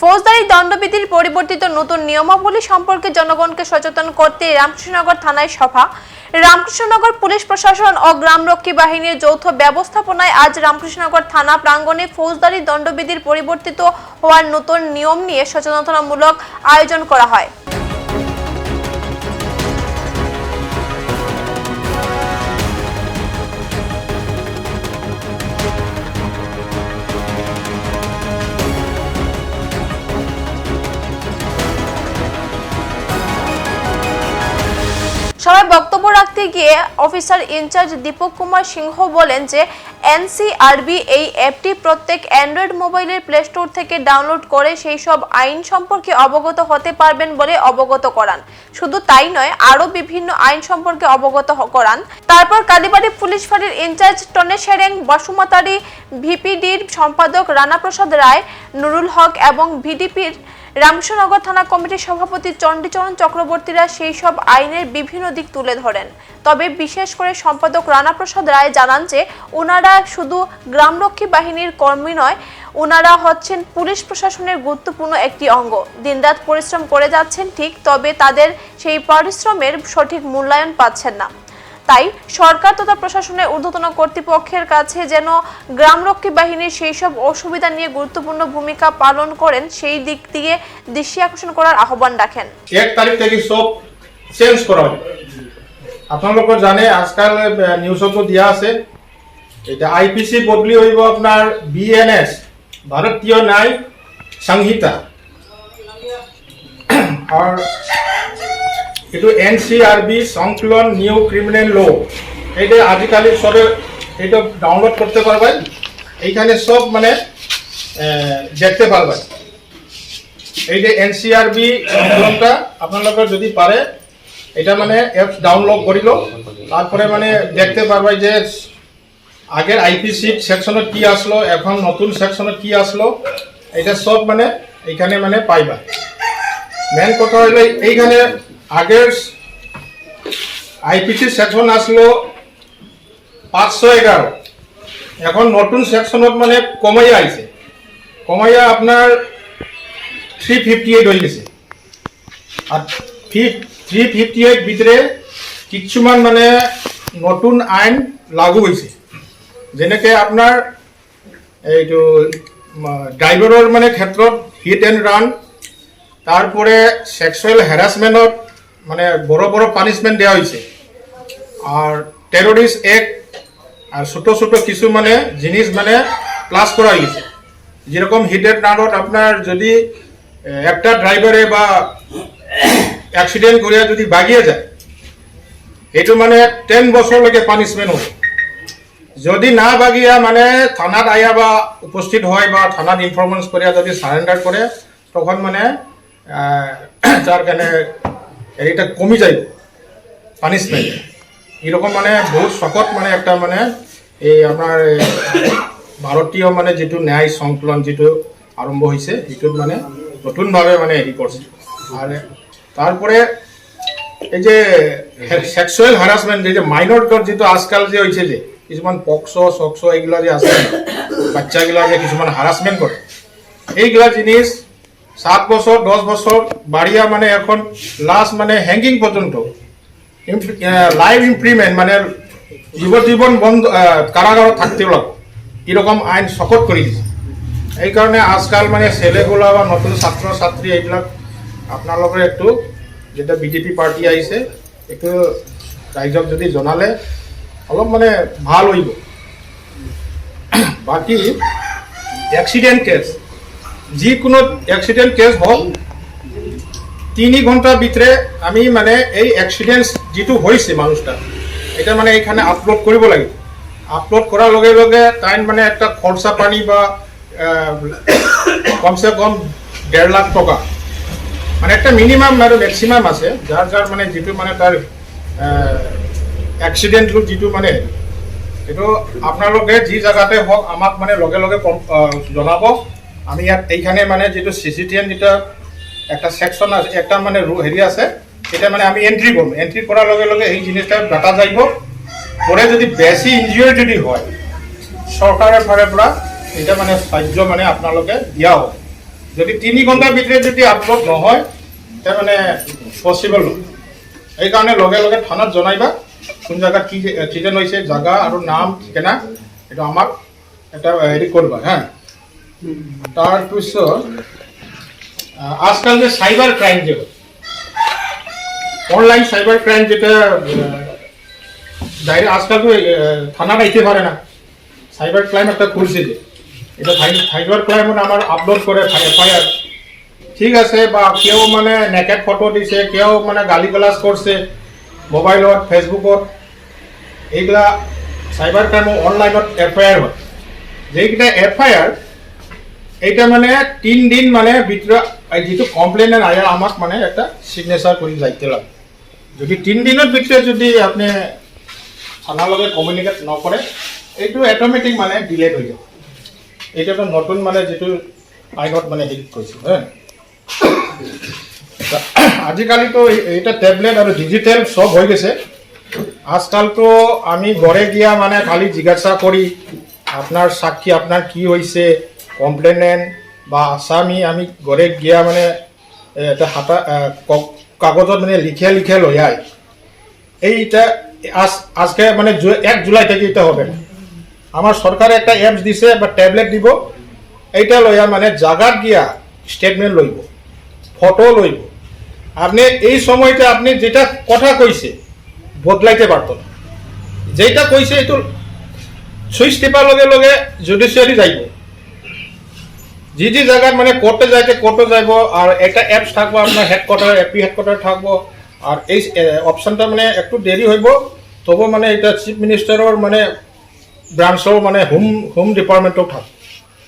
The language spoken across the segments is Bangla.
ফৌজদারি দণ্ডবিধির পরিবর্তিত নতুন নিয়মাবলী সম্পর্কে জনগণকে সচেতন করতে রামকৃষ্ণনগর থানায় সভা। রামকৃষ্ণনগর পুলিশ প্রশাসন ও গ্রামরক্ষী বাহিনীর যৌথ ব্যবস্থাপনায় আজ রামকৃষ্ণনগর থানা প্রাঙ্গণে ফৌজদারি দণ্ডবিধির পরিবর্তিত হওয়ার নতুন নিয়ম নিয়ে সচেতনতামূলক আয়োজন করা হয়। গিয়ে officer in charge Dipak Kumar Singha বলেন যে এনসিআরবি এই অ্যাপটি প্রত্যেক অ্যান্ড্রয়েড মোবাইলের প্লে স্টোর থেকে ডাউনলোড করে সেই সব আইন সম্পর্কে অবগত হতে পারবেন বলে অবগত করান। শুধু তাই নয়, আরও বিভিন্ন আইন সম্পর্কে অবগত করান। তারপর কালীবাড়ি পুলিশ ফাঁড়ির ইনচার্জ টনে সেরেং, বসুমাতারি, ভিপিডির সম্পাদক রানা প্রসাদ রায়, নুরুল হক এবং ভিডিপির রামকৃষ্ণনগর থানা কমিটির সভাপতি চণ্ডীচরণ চক্রবর্তীরা সেই সব আইনের বিভিন্ন দিক তুলে ধরেন। তবে বিশেষ করে সম্পাদক রানাপ্রসাদ রায় জানান যে, ওনারা শুধু গ্রামরক্ষী বাহিনীর কর্মী নয়, ওনারা হচ্ছেন পুলিশ প্রশাসনের গুরুত্বপূর্ণ একটি অঙ্গ। দিনরাত পরিশ্রম করে যাচ্ছেন ঠিক, তবে তাদের সেই পরিশ্রমের সঠিক মূল্যায়ন পাচ্ছেন না। তাই সরকার তথা প্রশাসনের ঊর্ধ্বতন কর্তৃপক্ষের কাছে যেন গ্রামরক্ষী বাহিনীর সেই সব অসুবিধা নিয়ে গুরুত্বপূর্ণ ভূমিকা পালন করেন, সেই দিক দিয়ে দৃষ্টি আকর্ষণ করার আহ্বান রাখেন। এক তারিখ থেকে সব চেঞ্জ করা হবে। আপোনালোকে জানে, আজকাল নিউজতো দিয়া আছে। এটা আইপিসি বদলি হইব আপনার বিএনএস ভারতীয় ন্যায় সংহিতা। আর এইটো এন চি আৰ বি সংকলন নিউ ক্রিমিনাল ল এইটা আজিকালি সবে এটা ডাউনলোড করতে পারবেন। এইখানে সব মানে দেখতে পারবেন। এই যে এনসিআরবি সংকলনটা আপনারা যদি পারে, এটা মানে অ্যাপ ডাউনলোড করিল। তারপরে মানে দেখতে পারবে যে আগের আইপিসি সেকশনত কি আসলো, এখন নতুন সেকশনত কি আসলো এটা সব মানে এইখানে মানে পাইবা। মেন কথা হইলে এইখানে আগের আইপিসি সেকশন আসলো পাঁচশো এগারো। এখন নতুন সেকশনত মানে কমাইয়া আইছে। কমাইয়া আপনার থ্রি ফিফটি এইট হয়ে গেছে। আর থ্রি ফিফটি এইট ভিতরে কিছুমান মানে নতুন আইন লাগু হৈছে যেনেকৈ আপোনাৰ এইটো ড্ৰাইভাৰৰ মানে ক্ষেত্ৰত হিট এণ্ড ৰান তারপরে সেক্সুয়াল হ্যারাসমেন্টত মানে বড় বড় পানিশমেন্ট দেওয়া হয়েছে আর টেরোরিস্ট অ্যাক্ট আর ছোট ছোট কিছু মানে জিনিস মানে প্লাস করা হয়েছে যেরকম হিটেড নাটত আপনার যদি একটা ড্রাইভারে বা অ্যাক্সিডেন্ট করিয়া যদি বাগিয়ে যায়, এইটো মানে টেন বছরলৈকে পানিশমেন্ট হবে যদি না বাগিয়া মানে থানাত আয়া বা উপস্থিত হয় বা থানাত ইনফরমেন্স করিয়া যদি সারেন্ডার করে তখন মানে তার কারণে এটা কমি যাইব পানিশমেন্ট এরকম মানে বহুত শকত মানে একটা মানে এই আমাৰ ভাৰতীয় মানে যিটো ন্যায় সংকলন যিটো আৰম্ভ হৈছে সেইটোত মানে নতুনভাৱে মানে হেৰি কৰিছে আৰু তারপরে এই যে সেক্সুয়াল হ্যারাসমেন্ট যে মাইনরদের যেহেতু আজকাল যে হয়েছে যে, কিছুমান পক্সো সকসো এইগুলা যে আছে, বাচ্চাগুলা যে কিছুমান হারাসমেন্ট করে, এইগুলা জিনিস সাত বছর দশ বছর বাড়িয়া মানে এখন লাস্ট মানে হ্যাঙ্গিং পর্যন্ত। লাইভ ইমপ্রিমেন্ট মানে জীবন বন্ধ আহ, কারাগারত থাকতে লাগবে এরকম আইন শকত করে দিছে। এই কারণে আজকাল মানে ছেলেগুলা বা নতুন ছাত্র ছাত্রী এইবিলাক আপোনালোকে একটু যেটা বিজেপি পার্টি আহিছে একটু ৰাইজক যদি জনালে অলপ মানে ভালো হইব। বাকী এক্সিডেন্ট কেস যিকোনো এক্সিডেন্ট কেস হোক তিনি ঘণ্টার ভিতরে আমি মানে এই এক্সিডেন্ট যিটো হয়েছে মানুষটা এটা মানে এখানে আপলোড কৰিব লাগিব আপলোড করার লগে লগে তাই মানে একটা খরচা পানি বা কমসে কম দেড় লাখ টকা। মানে একটা মিনিমাম আৰু মেক্সিমাম আছে, যাৰ যাৰ মানে যিটো মানে তাৰ এক্সিডেণ্টটো যিটো মানে। এইটো আপোনালোকে যি জেগাতে হওক আমাক মানে লগে লগে জনাব। আমি ইয়াত এইখানে মানে যিটো চি চি টি এন যেটা একটা সেকশন আছে, একটা মানে হেৰি আছে এটা মানে আমি এন্ট্রি করব এন্ট্রি করার লগে লগে এই জিনিসটা ডাটা যাইব। পরে যদি বেশি ইঞ্জুরি যদি হয় সরকারের ফালে পৰা এটা মানে সাহায্য মানে আপোনালোকে দিয়া হ'ব। যদি তিনি ঘণ্টার ভিতরে যদি আপলোড নহয় তাৰমানে পচিবল নহয়। সেইকাৰণে লগে লগে থানাত জনাইবা, কোন জাগাত কি এক্সিডেণ্ট হৈছে, জাগা আৰু নাম, ঠিকনা, এইটো আমাক এটা হেৰি কৰিবা, হা। তাৰপিছত আজকাল যে সাইবার ক্রাইম যে অনলাইন সাইবার ক্রাইম যেটা ডাইরেক্ট আজকাল তো আহ, থানার আইতে পারে না। সাইবার ক্রাইম একটা খুলছে যে। এটা সাইবার ক্রাইম আমার আপলোড করে এফআইআর ঠিক আছে বা কেউ মানে নেকেট ফটো দিছে কেউ মানে গালি গালাজ করছে মোবাইলত ফেসবুকত এইগুলা সাইবার ক্রাইম অনলাইনত এফআইআর হয়। যেইকেইটা এফআইআর এইটা মানে তিন দিন মানে এই যিটো কমপ্লেইন আহে আমাক মানে একটা সিগনেচাৰ কৰি যাইতে লাগে যদি তিন দিনৰ ভিতৰত যদি আপুনি থানাৰ লগত কমিউনিকেট নকৰে, এইটো অট'মেটিক মানে ডিলেট হৈ যাব এইটো এটা নতুন মানে যিটো আইনত মানে হেৰি কৰিছোঁ হে আজিকালিতো এই- এইটা টেবলেট আৰু ডিজিটেল চব হৈ গৈছে। আজকালতো আমি ঘৰে গিয়া মানে খালি জিজ্ঞাসা কৰি আপনার সাক্ষী আপনার কি হয়েছে কমপ্লেনেন্ট বা আসামি আমি ঘরে গিয়া মানে এটা হাতা কাগজত মানে লিখে লিখে লই আয় এইটা আজ, আজকে মানে এক জুলাই থেকে এটা হবে। আমার সরকার একটা অ্যাপস দিছে বা ট্যাবলেট দিব। এইটা লইয়া মানে জাগাত গিয়া স্টেটমেন্ট লইব ফটো লইব আপনি এই সময়তে আপনি যেটা কথা কইছে বদলাইতে পারতো না যেটা কইছে এইটো সুইচ টিপাৰ লগে লগে জুডিচিয়াৰী যাইব। যি যি জায়গাত মানে কোর্টে যাইতে কোর্টে যাইব, আর একটা অ্যাপস থাকব আপনার হেডকোয়ার্টার এপি হেডকোয়ার্টার থাকব। আর এই অপশনটা মানে একটু দেরি হইব, তবু মানে এটা চিফ মিনিস্টারের মানে ব্রাঞ্চও মানে হোম হোম ডিপার্টমেন্টও থাকবে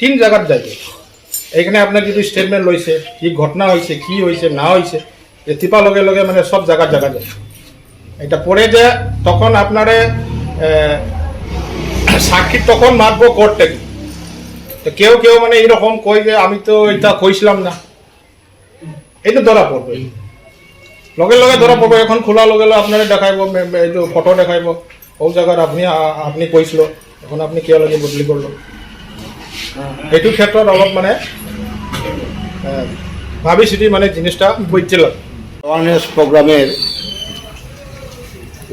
তিন জায়গাত যাইব এইখানে আপনার যদি স্টেটমেন্ট লইছে কি ঘটনা হয়েছে কি হয়েছে না হয়েছে এ টিপা লগে লগে মানে সব জায়গার জায়গা যায় এটা পরে যে তখন আপনারে সাক্ষী তখন মাতবো কোর্ট থেকে। তো কেউ কেউ মানে এরকম কই যে আমি তো এটা কইছিলাম না। তো ধরা পড়বে। লগে লগে ধরা পড়বে। এখন খোলা লগে লগে আপনারা দেখাইব এইটো ফটো দেখাইব। ও জায়গার আপনি আপনি কইছিল। এখন আপনি কিয় লাগে বদলি করল এইটো ক্ষেত্ৰত অলপ মানে ভাবি চিটি মানে জিনিসটা বুঝতে লাগে অ্যাওয়ারনেস প্রোগ্রামের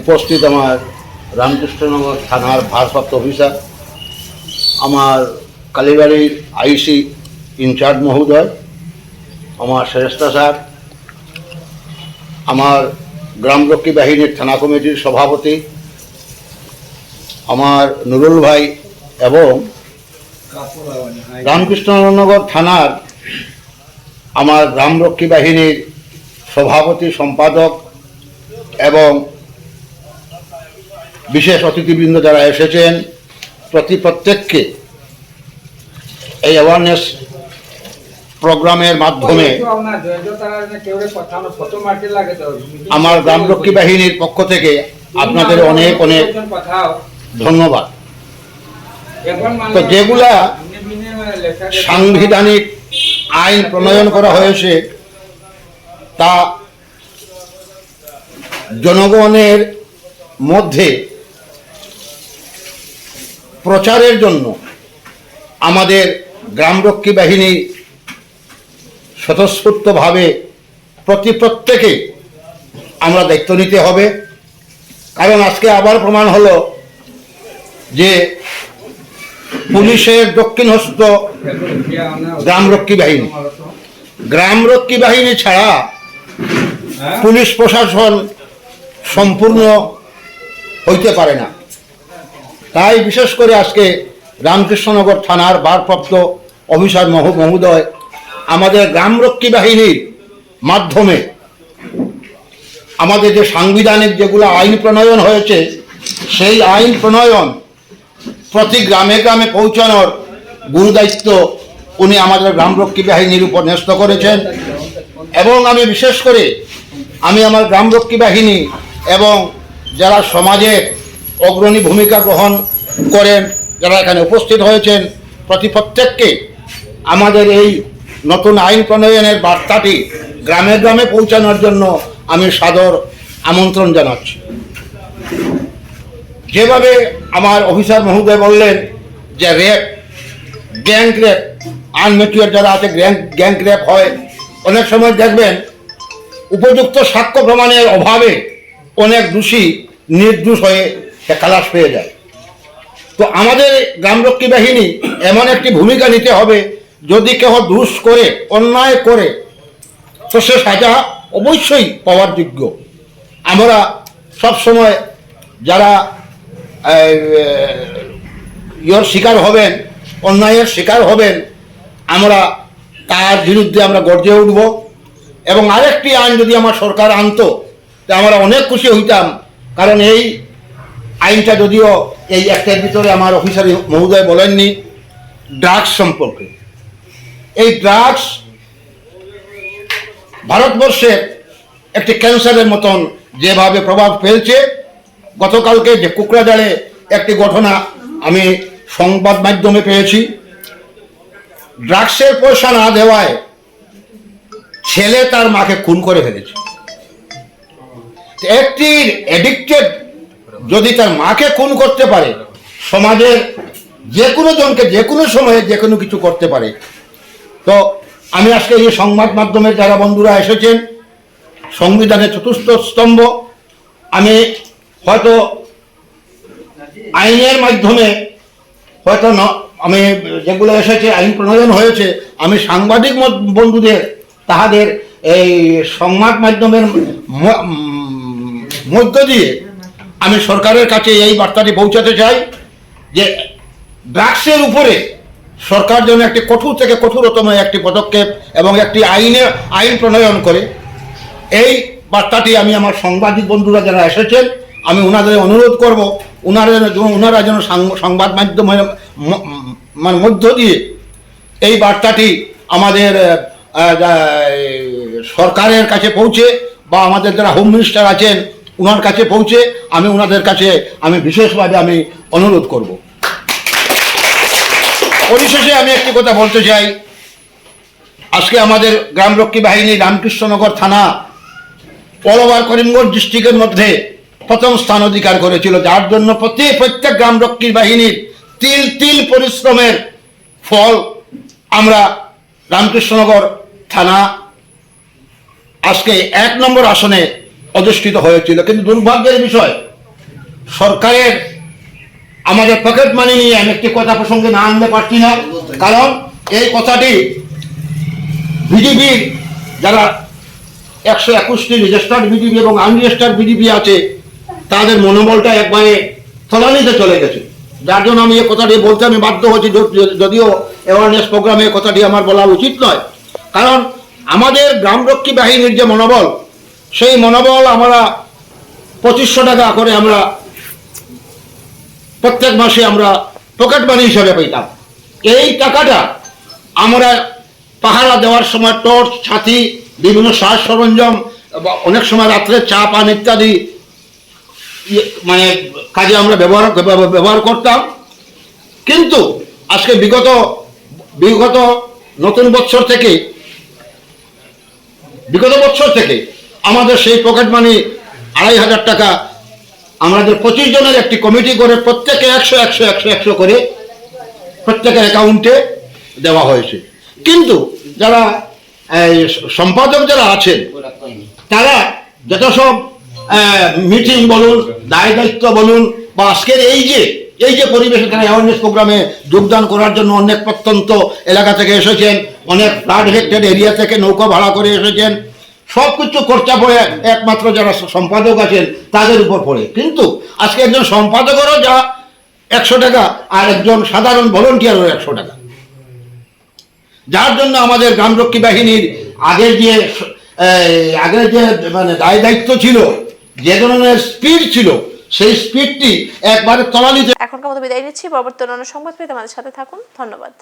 উপস্থিত আমার রামকৃষ্ণনগর থানার ভারপ্রাপ্ত অফিসার আমার কালীবাড়ির আইসি ইনচার্জ মহোদয়, আমার শ্রেষ্ঠা স্যার, আমার গ্রামরক্ষী বাহিনীর থানা কমিটির সভাপতি, আমার নুরুল ভাই এবং রামকৃষ্ণনগর থানার আমার গ্রামরক্ষী বাহিনীর সভাপতি, সম্পাদক এবং বিশেষ অতিথিবৃন্দ যারা এসেছেন, প্রতি প্রত্যেককে এই অ্যাওয়ারনেস প্রোগ্রামের মাধ্যমে আমার গ্রামরক্ষী বাহিনীর পক্ষ থেকে আপনাদের অনেক অনেক ধন্যবাদ। তো যেগুলা সাংবিধানিক আইন প্রণয়ন করা হয়েছে তা জনগণের মধ্যে প্রচারের জন্য আমাদের গ্রামরক্ষী বাহিনী স্বতঃস্ফূর্তভাবে প্রতি প্রত্যেকে আমরা দায়িত্ব নিতে হবে। কারণ আজকে আবার প্রমাণ হলো যে পুলিশের দক্ষিণ হস্ত গ্রামরক্ষী বাহিনী। গ্রামরক্ষী বাহিনী ছাড়া পুলিশ প্রশাসন সম্পূর্ণ হইতে পারে না। তাই বিশেষ করে আজকে রামকৃষ্ণনগর থানার ভারপ্রাপ্ত অফিসার মহ- মহোদয়, আমাদের গ্রামরক্ষী বাহিনীর মাধ্যমে আমাদের যে সাংবিধানিক যেগুলো আইন প্রণয়ন হয়েছে, সেই আইন প্রণয়ন প্রতি গ্রামে গ্রামে পৌঁছানোর গুরুদায়িত্ব উনি আমাদের গ্রামরক্ষী বাহিনীর উপর ন্যস্ত করেছেন। এবং আমি বিশেষ করে আমি আমার গ্রামরক্ষী বাহিনী এবং যারা সমাজে অগ্রণী ভূমিকা গ্রহণ করেন, যারা এখানে উপস্থিত হয়েছেন, প্রতি প্রত্যেককে আমাদের এই নতুন আইন প্রণয়নের বার্তাটি গ্রামে গ্রামে পৌঁছানোর জন্য আমি সাদর আমন্ত্রণ জানাচ্ছি। যেভাবে আমার অফিসার মহোদয় বললেন যে রেপ গ্যাং রেপ আনমেচুয়ার যারা আছে, গ্যাং গ্যাং র্যাপ হয়, অনেক সময় দেখবেন উপযুক্ত সাক্ষ্য প্রমাণের অভাবে অনেক দোষী নির্দোষ হয়ে খালাস পেয়ে যায়। তো আমাদের গ্রামরক্ষী বাহিনী এমন একটি ভূমিকা নিতে হবে যদি কেউ দুষ করে, অন্যায় করে, তো সে সাজা অবশ্যই পাওয়ার যোগ্য। আমরা সব সময় যারা ইয়র শিকার হবেন, অন্যায়ের শিকার হবেন, আমরা তার বিরুদ্ধে আমরা গর্জে উঠব। এবং আরেকটি আইন যদি আমার সরকার আনতো, তা আমরা অনেক খুশি হইতাম। কারণ এই আইনটা যদিও এই একটার ভিতরে আমার অফিসার মহোদয় বলেননি, ড্রাগস সম্পর্কে। এই ড্রাগস ভারতবর্ষের একটি ক্যান্সারের মতন যেভাবে প্রভাব ফেলছে, গতকালকে যে কুকরাজারে একটি ঘটনা আমি সংবাদ মাধ্যমে পেয়েছি। ড্রাগসের পয়সা না দেওয়ায় ছেলে তার মাকে খুন করে ফেলেছে। একটি অ্যাডিক্টেড যদি তার মাকে খুন করতে পারে, সমাজের যে কোনো জনকে যে কোনো সময়ে যে কোনো কিছু করতে পারে তো আমি আজকে এই সংবাদ মাধ্যমের যারা বন্ধুরা এসেছেন, সংবিধানের চতুর্থ স্তম্ভ, আমি হয়তো আইনের মাধ্যমে হয়তো ন আমি যেগুলো এসেছে, আইন প্রণয়ন হয়েছে, আমি সাংবাদিক বন্ধুদের, তাহাদের এই সংবাদ মাধ্যমের মধ্য দিয়ে আমি সরকারের কাছে এই বার্তাটি পৌঁছাতে চাই যে ড্রাগসের উপরে সরকার যেন একটি কঠোর থেকে কঠোরতম একটি পদক্ষেপ এবং একটি আইনে আইন প্রণয়ন করে। এই বার্তাটি আমি আমার সাংবাদিক বন্ধুরা যারা এসেছেন, আমি ওনাদের অনুরোধ করব ওনারা যেন ওনারা যেন সংবাদ মাধ্যমের মানে মধ্য দিয়ে এই বার্তাটি আমাদের সরকারের কাছে পৌঁছে বা আমাদের যারা হোম মিনিস্টার আছেন ওনার কাছে পৌঁছে আমি ওনাদের কাছে আমি বিশেষভাবে আমি অনুরোধ করব। পরিশেষে আমি একটি কথা বলতে চাই। আজকে আমাদের গ্রামরক্ষী বাহিনী রামকৃষ্ণনগর থানা ওভার করিমগঞ্জ ডিস্ট্রিক্টের মধ্যে প্রথম স্থান অধিকার করেছিল। যার জন্য প্রতি প্রত্যেক গ্রামরক্ষী বাহিনীর তিল তিল পরিশ্রমের ফল আমরা রামকৃষ্ণনগর থানা আজকে এক নম্বর আসনে অধিষ্ঠিত হয়েছিল। কিন্তু দুর্ভাগ্যের বিষয়, সরকারের আমাদের পকেট মানি নিয়ে আমি একটি কথা প্রসঙ্গে না আনতে পারছি না। কারণ এই কথাটি বিডিবির যারা একশো একুশটি রেজিস্টার্ড বিডিবি এবং আনরেজিস্টার্ড বিডিবি আছে, তাদের মনোবলটা একবারে তলানিতে চলে গেছে। যার জন্য আমি এই কথাটি বলতে আমি বাধ্য হচ্ছি যদিও অ্যাওয়ারনেস প্রোগ্রামে কথাটি আমার বলা উচিত নয়। কারণ আমাদের গ্রামরক্ষী বাহিনীর যে মনোবল, সেই মনোবল আমরা পঁচিশশো টাকা করে আমরা প্রত্যেক মাসে আমরা পকেট মানি হিসাবে পেতাম এই টাকাটা আমরা পাহারা দেওয়ার সময় টর্চ ছাতি বিভিন্ন সাজ সরঞ্জাম অনেক সময় রাত্রে চা পান ইত্যাদি ইয়ে, মানে কাজে আমরা ব্যবহার- ব্যবহার করতাম। কিন্তু আজকে বিগত বিগত নতুন বছর থেকে বিগত বছর থেকে আমাদের সেই পকেট মানি আড়াই হাজার টাকা আমাদের পঁচিশ জনের একটি কমিটি করে প্রত্যেকে একশো একশো একশো একশো করে প্রত্যেকের অ্যাকাউন্টে দেওয়া হয়েছে। কিন্তু যারা সম্পাদক যারা আছেন, তারা যত সব মিটিং বলুন, দায় দায়িত্ব বলুন, বা আজকের এই যে এই যে পরিবেশে তারা অ্যাওয়ারনেস প্রোগ্রামে যোগদান করার জন্য অনেক প্রত্যন্ত এলাকা থেকে এসেছেন, অনেক ফ্লাড এফেক্টেড এরিয়া থেকে নৌকা ভাড়া করে এসেছেন সব কিছু খরচা পড়ে একমাত্র যারা সম্পাদক আছেন, তাদের উপর পড়ে। কিন্তু আজকে একজন সম্পাদকেরও যা একশো টাকা, আর একজন সাধারণ ভলেন্টিয়ারও একশো টাকা। যার জন্য আমাদের গ্রামরক্ষী বাহিনীর আগের যে আগের যে মানে দায় দায়িত্ব ছিল, যে ধরনের স্পিড ছিল, সেই স্পিডটি একবারে তলানিতে এখনকার মতো বিদায় নিচ্ছি। পরবর্তী অন্যান্য সংবাদ পেতে আমাদের সাথে থাকুন। ধন্যবাদ।